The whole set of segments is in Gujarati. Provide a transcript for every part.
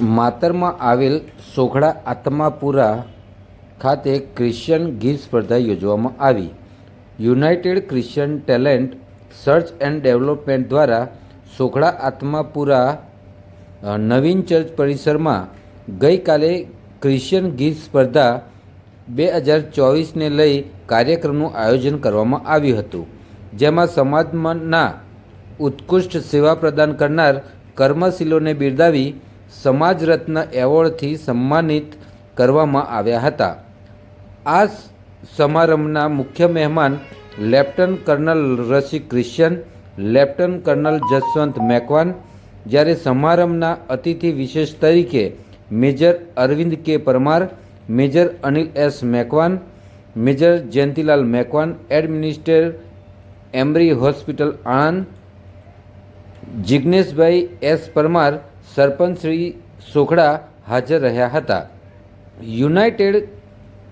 માતરમાં આવેલ સોખડા આત્માપુરા ખાતે ક્રિશ્ચિયન ગીત સ્પર્ધા યોજવામાં આવી. United Christian Talent Search and Development દ્વારા સોખડા આત્માપુરા નવીન ચર્ચ પરિસરમાં ગઈકાલે ક્રિશ્ચિયન ગીત સ્પર્ધા બે હજાર ચોવીસને લઈ કાર્યક્રમનું આયોજન કરવામાં આવ્યું હતું, જેમાં સમાજમાંના ઉત્કૃષ્ટ સેવા પ્રદાન કરનાર કર્મશીલોને બિરદાવી સમાજ રત્ન એવોર્ડથી સન્માનિત કરવામાં આવ્યા હતા. આ સમારંભના મુખ્ય મહેમાન lieutenant colonel Rasi Christian lieutenant colonel Jaswant Macwan, જ્યારે સમારંભના અતિથિ વિશેષ તરીકે major Arvind K Parmar, major Anil S Macwan, major Jayantilal Macwan, administrator Emery Hospital Anand Jigneshbhai S Parmar sarpanch Shri Sokhda હાજર રહ્યા હતા. United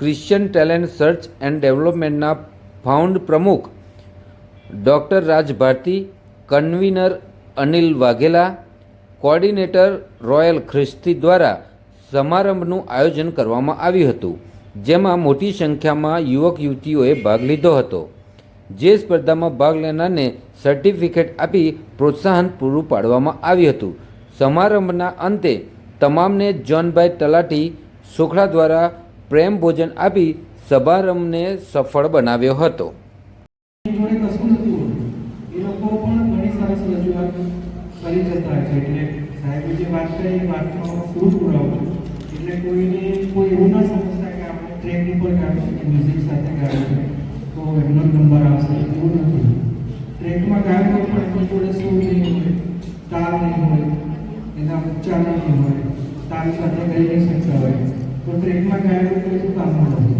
Christian Talent Search and ડેવલપમેન્ટના found પ્રમુખ doctor Raj Bharti convener Anil Vaghela coordinator Royal Khristi દ્વારા સમારંભનું આયોજન કરવામાં આવ્યું હતું, જેમાં મોટી સંખ્યામાં યુવક યુવતીઓએ ભાગ લીધો હતો. જે સ્પર્ધામાં ભાગ લેનારને સર્ટિફિકેટ આપી પ્રોત્સાહન પૂરું પાડવામાં આવ્યું હતું. સમારંભના અંતે તમામને જોનભાઈ તલાટી સુખડા દ્વારા પ્રેમ ભોજન આપી સમારંભને સફળ બનાવ્યો હતો. ટ્રેકમાં હોય પણ એમની જોડે સુર નહીં હોય, તાલ નહીં હોય એના ઉચ્ચાર નહીં હોય તારી સાથે કઈ નહીં શકતા હોય? તો ટ્રેકમાં ગાયેલું કોઈ શું કામનું નથી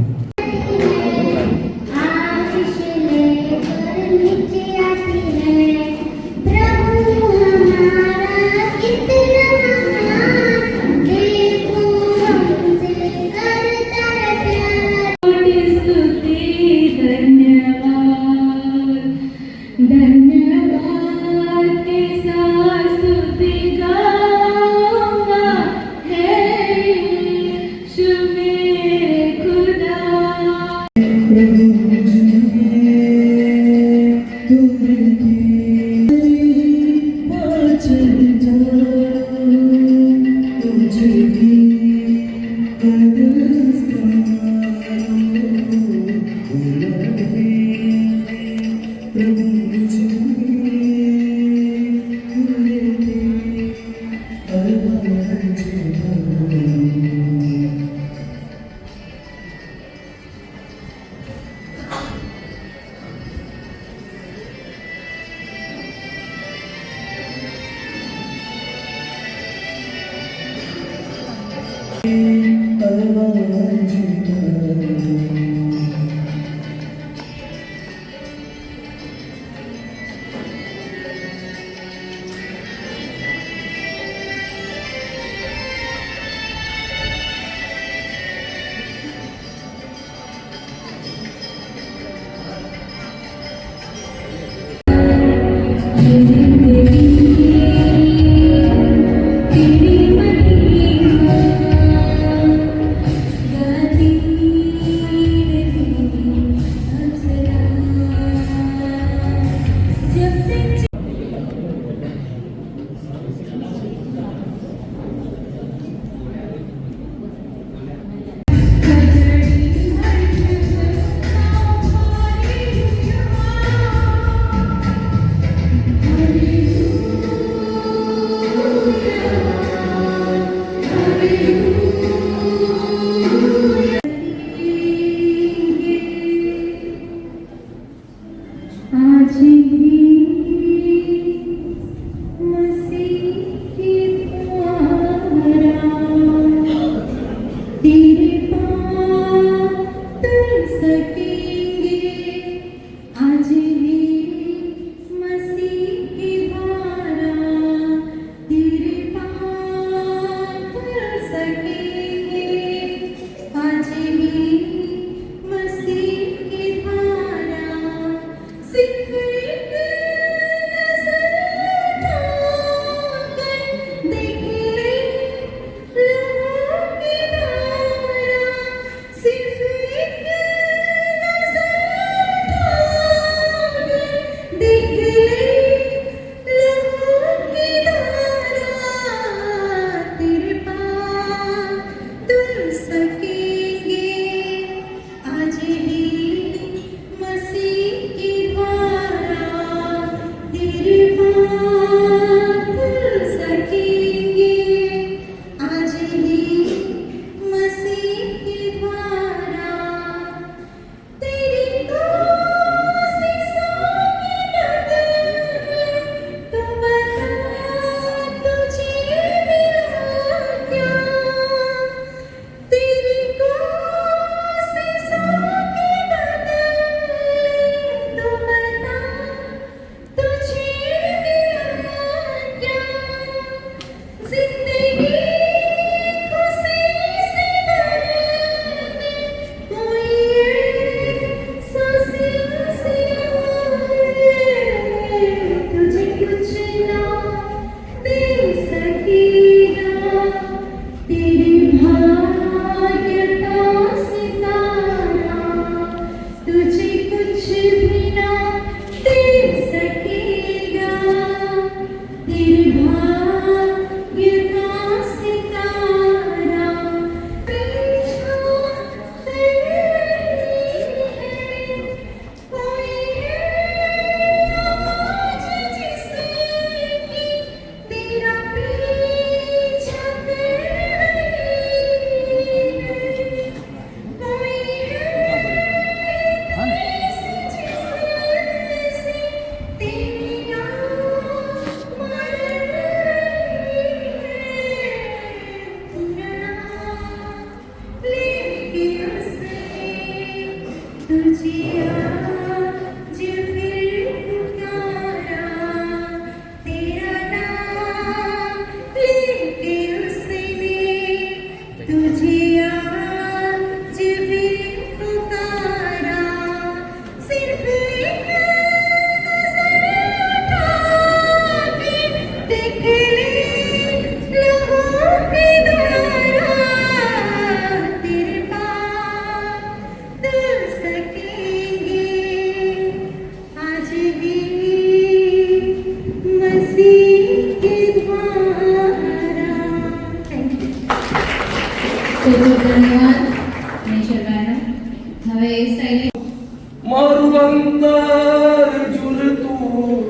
મારું અંતર જુરતું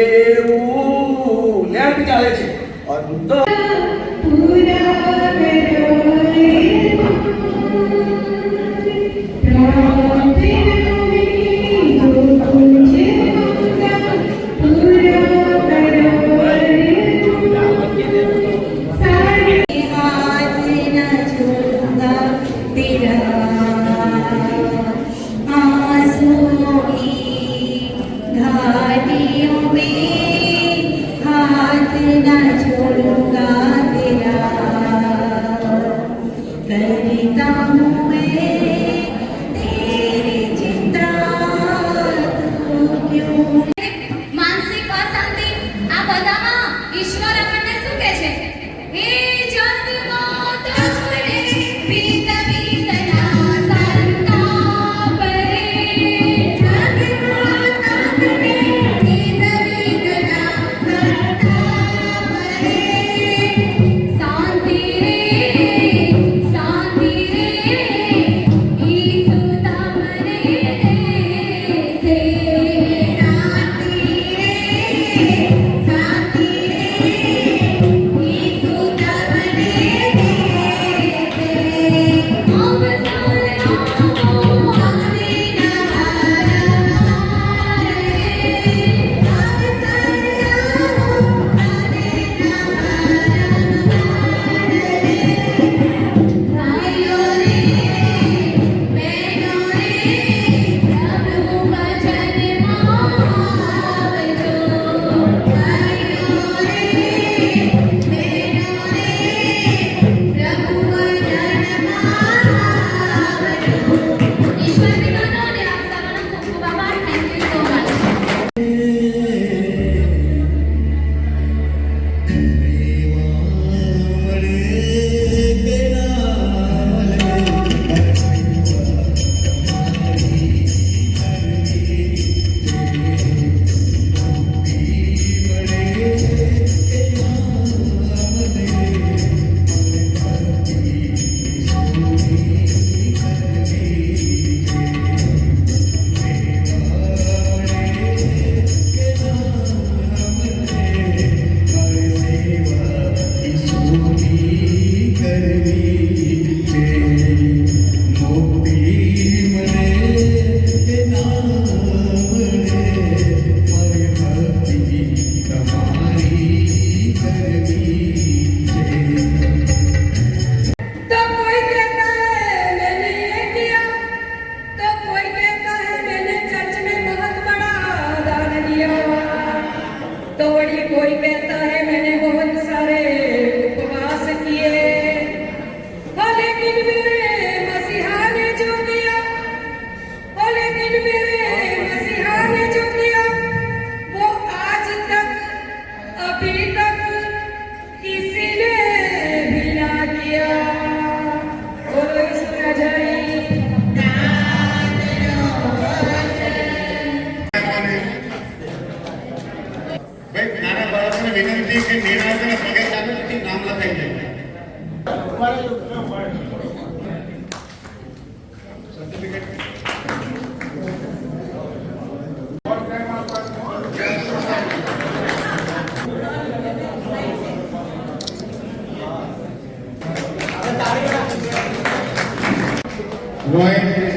એવું લેમ્પ ચાલે છે અંતર પૂરા તમને વિનંતી કે નિરાંતરે પગે ચાલે પછી નામ લખાઈ જાય સર્ટિફિકેટ Right.